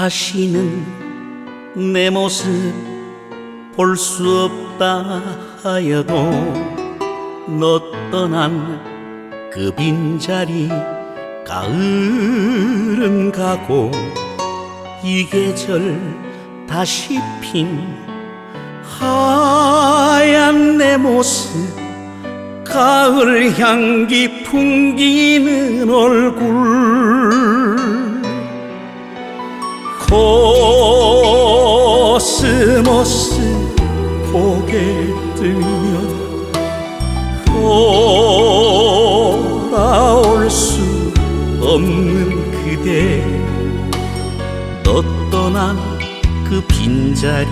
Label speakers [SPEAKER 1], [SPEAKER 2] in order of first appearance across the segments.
[SPEAKER 1] 다시는 내 모습 볼 수 없다 하여도 너 떠난 그 빈자리 가을은 가고 이 계절 다시 핀 하얀 내 모습 가을 향기 풍기는 얼굴 코스모스 고개 들면 돌아올 수 없는 그대. 너 떠난 그 빈자리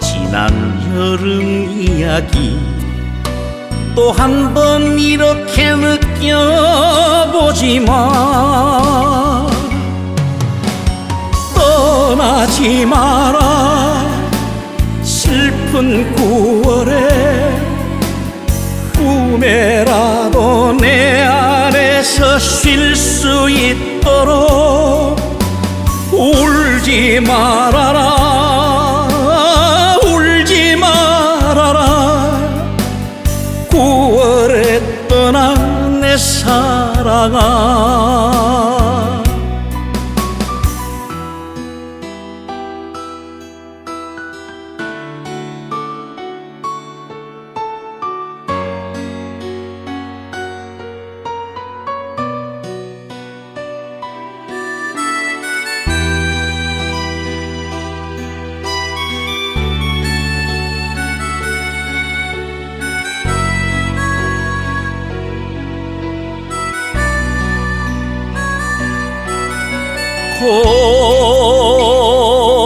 [SPEAKER 1] 지난 여름 이야기 또 한 번 이렇게 느껴보지 마 떠나지 마라. 슬픈 9월에 꿈에라도 내 안에서 쉴 수 있도록 울지 말아라. 울지 말아라. 9월에 떠난 내 사랑아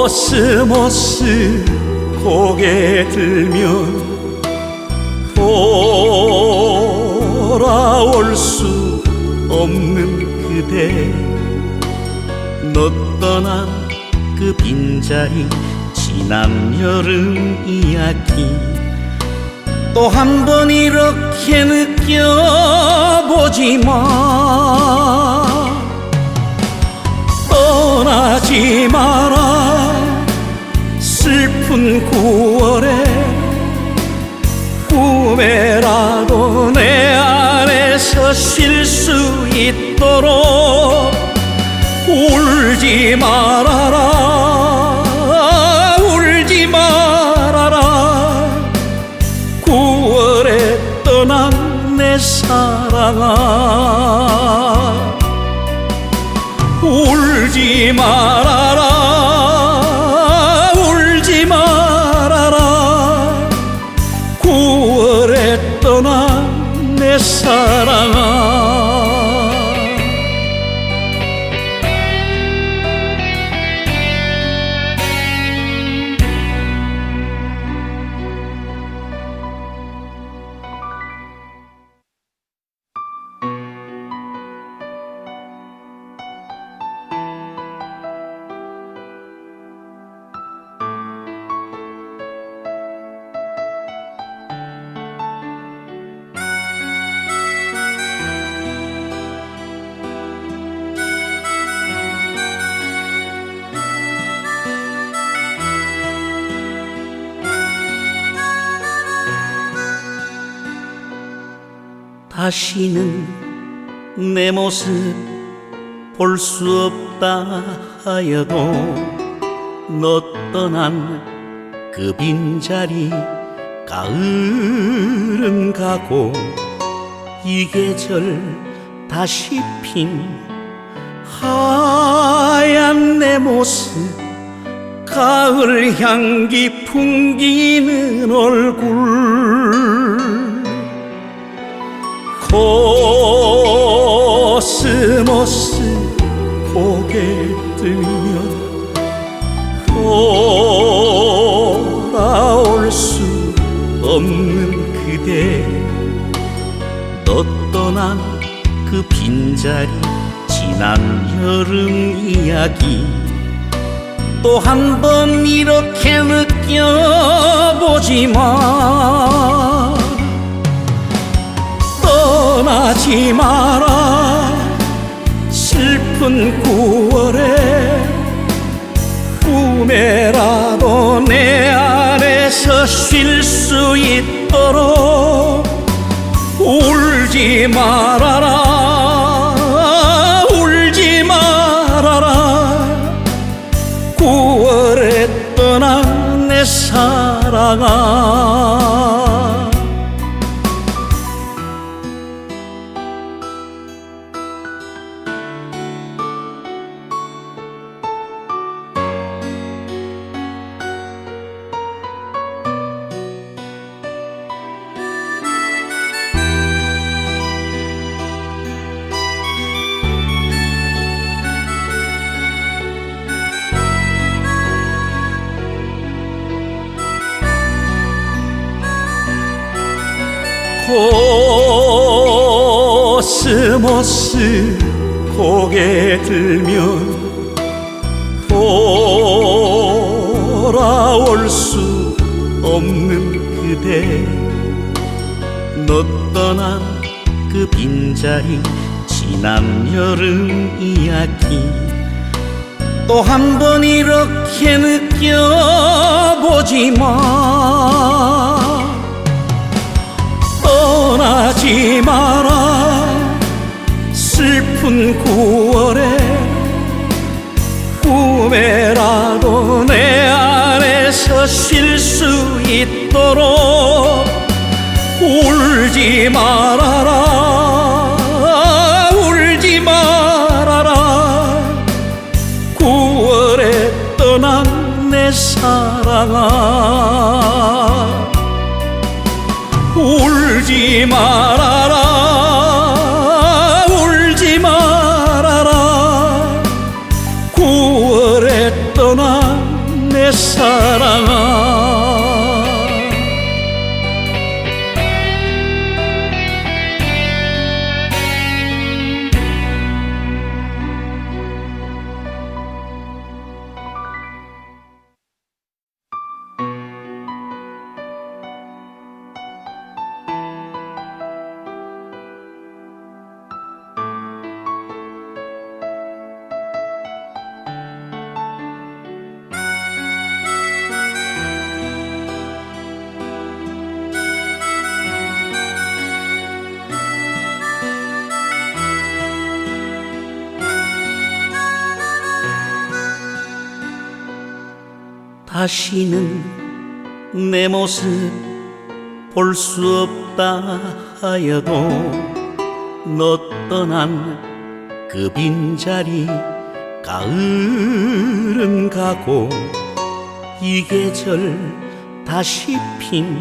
[SPEAKER 1] 코스모스 고개 들면 돌아올 수 없는 그대. 너 떠난 그 빈자리 지난 여름 이야기 또 한 번 이렇게 느껴보지 마 쉴수 있도록 울지 말아라. 울지 말아라. 9월에 떠난 내 사랑아. 울지 말아라 다시는 내 모습 볼 수 없다 하여도 너 떠난 그 빈자리 가을은 가고 이 계절 다시 핀 하얀 내 모습 가을 향기 풍기는 얼굴 코스모스 고개 들면 돌아올 수 없는 그대. 너 떠난 그 빈자리 지난 여름 이야기 또 한 번 이렇게 느껴보지 마 떠나지 마라. 슬픈 9월에 꿈에라도 내 안에서 쉴 수 있도록 울지 말아라 코스모스 고개 들면 돌아올 수 없는 그대. 너 떠난 그 빈자리 지난 여름 이야기 또 한 번 이렇게 느껴보지 마 떠나지 마라. 슬픈 9월에 꿈에라도 내 안에서 쉴 수 있도록 울지 말아라 다시는 내 모습 볼 수 없다 하여도 너 떠난 그 빈자리 가을은 가고 이 계절 다시 핀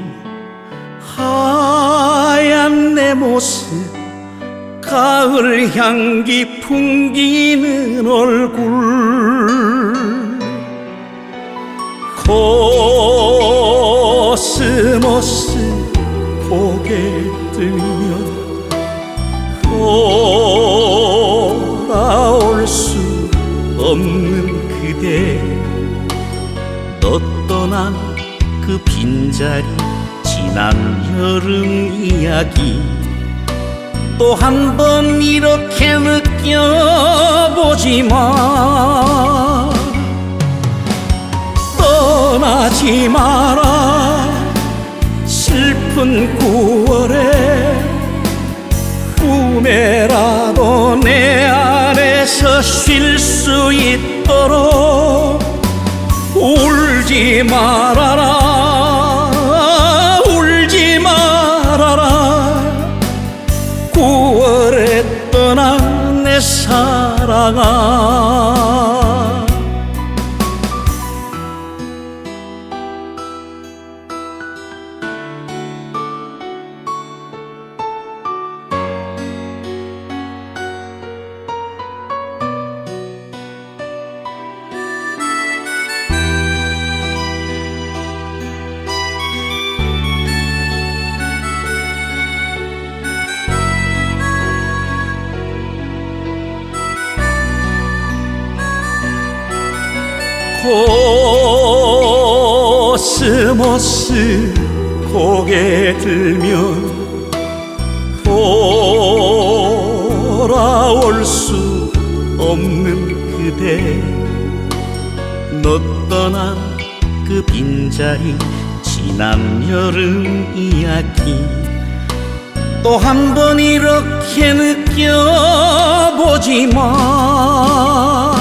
[SPEAKER 1] 하얀 내 모습 가을 향기 풍기는 얼굴 코스모스 고개 들면 돌아올 수 없는 그대. 너 떠난 그 빈자리 지난 여름 이야기 또 한 번 이렇게 느껴보지 마 떠나지 마라. 슬픈 9월에 꿈에라도 내 안에서 쉴 수 있도록 울지 말아라. 울지 말아라. 9월에 떠난 내 사랑아 코스모스 고개 들면 돌아올 수 없는 그대. 너너 떠난 그 빈자리 지난 여름 이야기 또 한 번 이렇게 느껴보지 마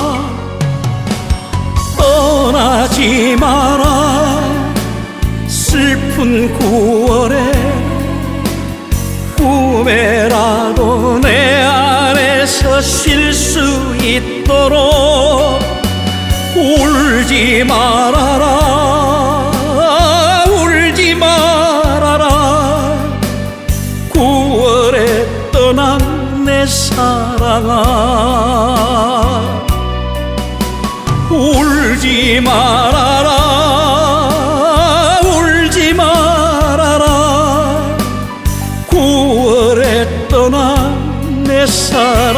[SPEAKER 1] 떠나지 마라. 슬픈 9월에 꿈에라도 내 안에서 쉴 수 있도록 울지 말아라 sar